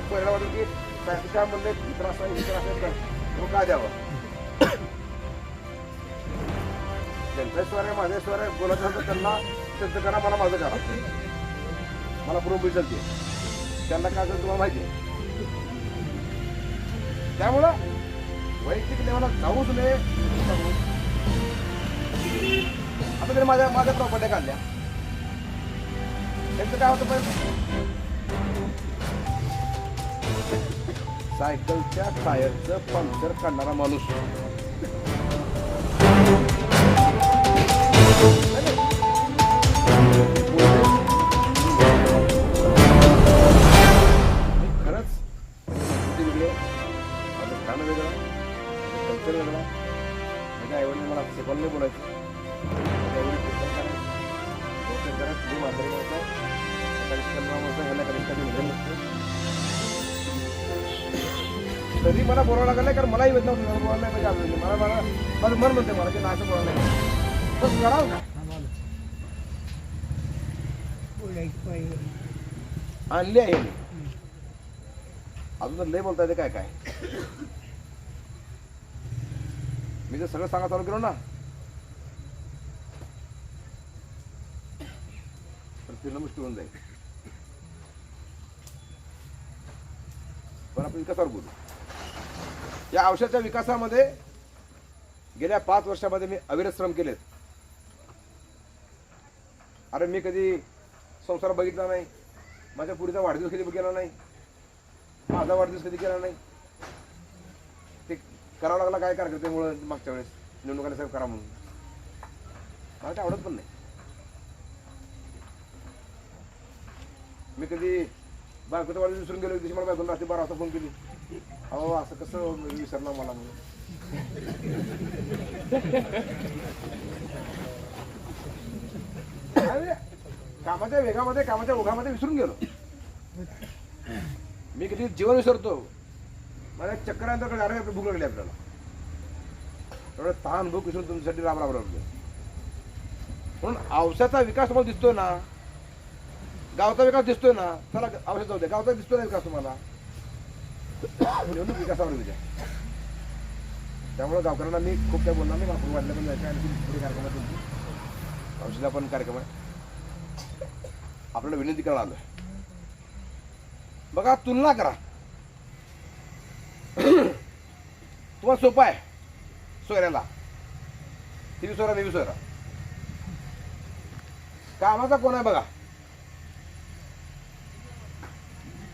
की साहेब काय म्हणलं की त्रास काय द्यावं त्यांचा स्वर आहे स्वर आहे बोलायचं असेल त्यांना त्यांचं करा मला माझं करा. मला प्रूफ त्यांना काय असेल तुम्हाला माहिती त्यामुळं वैयक्तिक लेवलला जाऊच नये. आता तरी माझ्या माझ्या प्रॉपर्ट्या काढल्या. त्यांचं काय होतं पण सायकलच्या टायरचं पंक्चर काढणारा माणूस. खरंच किती माझं खाणं वेगळं कल्चर वेगळं. माझ्या आईवडील मला शिकवलं नाही बोलायचं. माझ्या आईवडील मी म्हातारी करतो ह्याला कनिष्ठाने निघालं नसतं. तरी मला बोलावं लागलं नाही कारण मलाही येत नव्हतं मला बोलायला नाही पाहिजे अजून. मला मला माझं मन म्हणते मला की नाचं बोलायला नाही. बस करावं का आणली आहे मी. अजून तर लय बोलता येते काय काय? मी जर सगळं सांगा चालू केलं ना. तर फिरणं मुष्टी होऊन जाईल. पण आपण विकासावर बोलू या औषधाच्या विकासामध्ये गेल्या पाच वर्षामध्ये मी अविरत श्रम केलेत. अरे मी कधी संसार बघितला नाही. माझ्या पुढीचा वाढदिवस कधी केला नाही. माझा वाढदिवस कधी केला नाही. ते करावं लागला काय कार्यकर्त्यामुळं मागच्या वेळेस? निवडणुकाला साहेब करा म्हणून. मला ते आवडत पण नाही. मी कधी बायकोचा वाढदिवस विसरून गेलो एक दिवशी मला बायकोला रात्री बारा वाजता फोन केली. अहो असं कसं विसरला मला म्हणून. अरे, कामाच्या वेगामध्ये कामाच्या ओघामध्ये विसरून गेलो. मी किती जीवन विसरतो. मला एक चक्कर भूक लागली आपल्याला. एवढं तहान भूक विसरून तुमच्यासाठी राम राम राम म्हणून औषधाचा विकास तुम्हाला दिसतोय ना? गावचा विकास दिसतोय ना? चला औषध जाऊ दे. गावचा दिसतोय ना विकास तुम्हाला? निवडणूक विकासावर विचार म्हणजे. त्यामुळे गावकऱ्यांना मी खूप काही बोलणार नाही आपण वाढलं पण जायचं आणि पुढे कार्यक्रमात आहे तुमची औषधा पण कार्यक्रम आहे. आपल्याला विनंती करायला आलोय. बघा तुलना करा. तुम्हाला सोपं आहे सोयऱ्याला. तिवी सोयरा देवी सोयरा कामाचा कोण आहे बघा.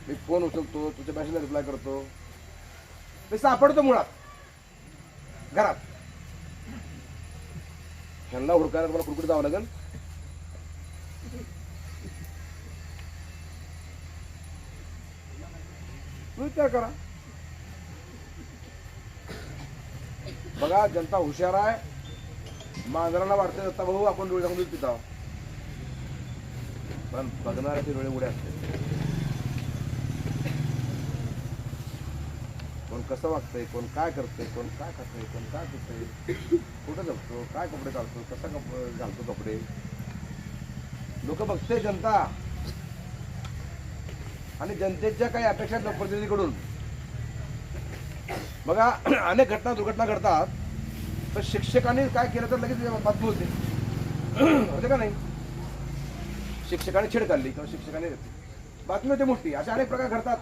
मी फोन उचलतो तुझ्या मॅसेजला रिप्लाय करतो. मी सापडतो मुळात. घरात. ह्यांना हुडकायला मला कुरकुरी जावं लागेल? तुम्ही विचार करा. बघा जनता हुशार आहे. मांजराला वाटतं दत्ता भाऊ आपण डोळे टाकून पिता पण बघणाऱ्याचे डोळे उडे असते कसं वागतंय कोण काय करतंय कोण काय खातंय कोण काय करतंय कुठं जगतो काय कपडे घालतो कसा कप घालतो कपडे? लोक बघते जनता. आणि जनतेच्या काही अपेक्षा लोकप्रतिनिधीकडून. बघा अनेक घटना दुर्घटना घडतात. तर शिक्षकांनी काय केलं तर लगेच बातमी होते. होते का नाही? शिक्षकाने छेड काढली किंवा शिक्षकाने बातमी होते मोठी. अशा अनेक प्रकार घडतात.